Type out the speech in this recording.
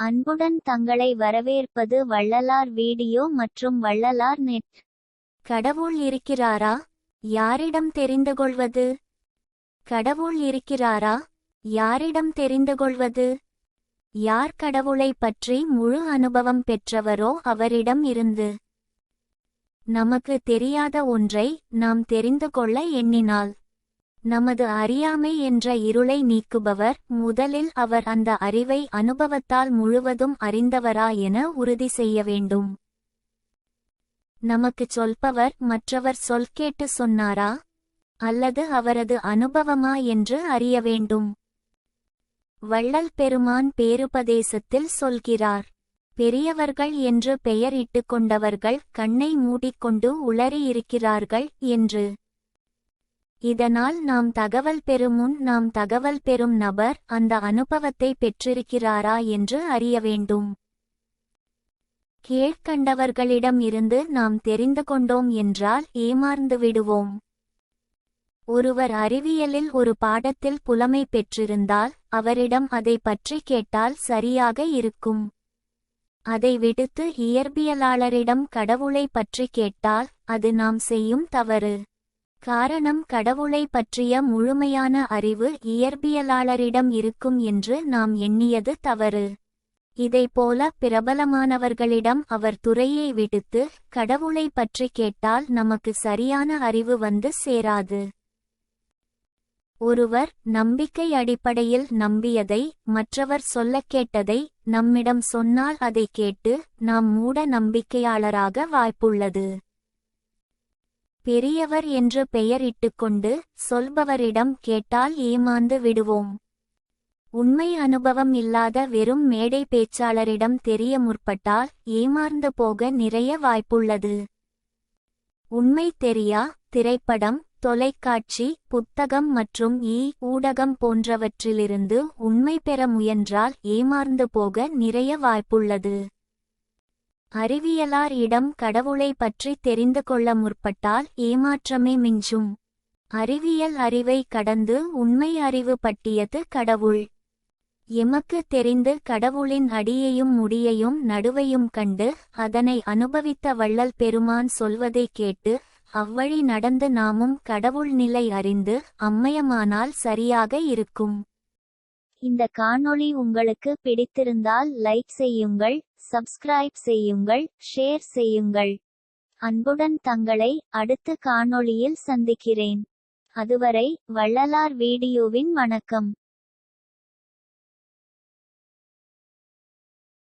அன்புடன் தங்களை வரவேற்பது வள்ளலார் வீடியோ மற்றும் வள்ளலார் நெட் கடவுள் இருக்கிறாரா? யாரிடம் தெரிந்து கொள்வது? கடவுள் இருக்கிறாரா? யாரிடம் தெரிந்து கொள்வது? யார் கடவுளைப் பற்றி முழு அனுபவம் பெற்றவரோ அவரிடம் இருந்து? நமக்கு தெரியாத ஒன்றை நாம் தெரிந்து கொள்ள எண்ணினால். நமது அறியாமை என்ற இருளை நீக்குபவர் முதலில் அவர் அந்த அறிவை அனுபவத்தால் முழுவதும் அறிந்தவரா என உறுதி செய்ய வேண்டும். நமக்குச் சொல்பவர் மற்றவர் சொல் கேட்டு சொன்னாரா? அல்லது அவரது அனுபவமா என்று அறிய வேண்டும். வள்ளல் பெருமான் பேருபதேசத்தில் சொல்கிறார் பெரியவர்கள் என்று பெயரிட்டு கொண்டவர்கள் கண்ணை மூடிக்கொண்டு உளறியிருக்கிறார்கள் என்று. இதனால் நாம் தகவல் பெறுமுன் நாம் தகவல் பெறும் நபர் அந்த அனுபவத்தை பெற்றிருக்கிறாரா என்று அறிய வேண்டும். கேட்கண்டவர்களிடம் இருந்து நாம் தெரிந்து கொண்டோம் என்றால் ஏமாந்து விடுவோம். ஒருவர் அறிவியலில் ஒரு பாடத்தில் புலமை பெற்றிருந்தால் அவரிடம் அதை பற்றி கேட்டால் சரியாக இருக்கும். அதை விடுத்து இயற்பியலாளரிடம் கடவுளை பற்றி கேட்டால் அது நாம் செய்யும் தவறு. காரணம் கடவுளை பற்றிய முழுமையான அறிவு இயற்பியலாளரிடம் இருக்கும் என்று நாம் எண்ணியது தவறு. இதைப்போல பிரபலமானவர்களிடம் அவர் துறையை விடுத்து கடவுளை பற்றி கேட்டால் நமக்கு சரியான அறிவு வந்து சேராது. ஒருவர் நம்பிக்கை அடிப்படையில் நம்பியதை மற்றவர் சொல்லக் கேட்டதை நம்மிடம் சொன்னால் அதை கேட்டு நாம் மூட நம்பிக்கையாளராக வாய்ப்புள்ளது. பெரியவர் என்று பெயரிட்டுக்கொண்டு சொல்பவரிடம் கேட்டால் ஏமாந்து விடுவோம். உண்மை அனுபவம் இல்லாத வெறும் மேடை பேச்சாளரிடம் தெரிய முற்பட்டால் ஏமாந்து போக நிறைய வாய்ப்புள்ளது. உண்மை தெரியா? திரைப்படம் தொலைக்காட்சி புத்தகம் மற்றும் இ ஊடகம் போன்றவற்றிலிருந்து உண்மை பெற முயன்றால் ஏமாந்து போக நிறைய வாய்ப்புள்ளது. அறிவியலார் இடம் கடவுளை பற்றி தெரிந்து கொள்ள முற்பட்டால் ஏமாற்றமே மிஞ்சும். அறிவியல் அறிவை கடந்து உண்மை அறிவு பட்டியது கடவுள். எமக்கு தெரிந்து கடவுளின் அடியையும் முடியையும் நடுவையும் கண்டு அதனை அனுபவித்த வள்ளல் பெருமான் சொல்வதை கேட்டு அவ்வழி நடந்து நாமும் கடவுள் நிலை அறிந்து அம்மயமானால் சரியாக இருக்கும். இந்த காணொளி உங்களுக்கு பிடித்திருந்தால் லைக் செய்யுங்கள் சப்ஸ்கிரைப் செய்யுங்கள் ஷேர் செய்யுங்கள். அன்புடன் தங்களை அடுத்த காணொளியில் சந்திக்கிறேன். அதுவரை வள்ளலார் வீடியோவின் வணக்கம்.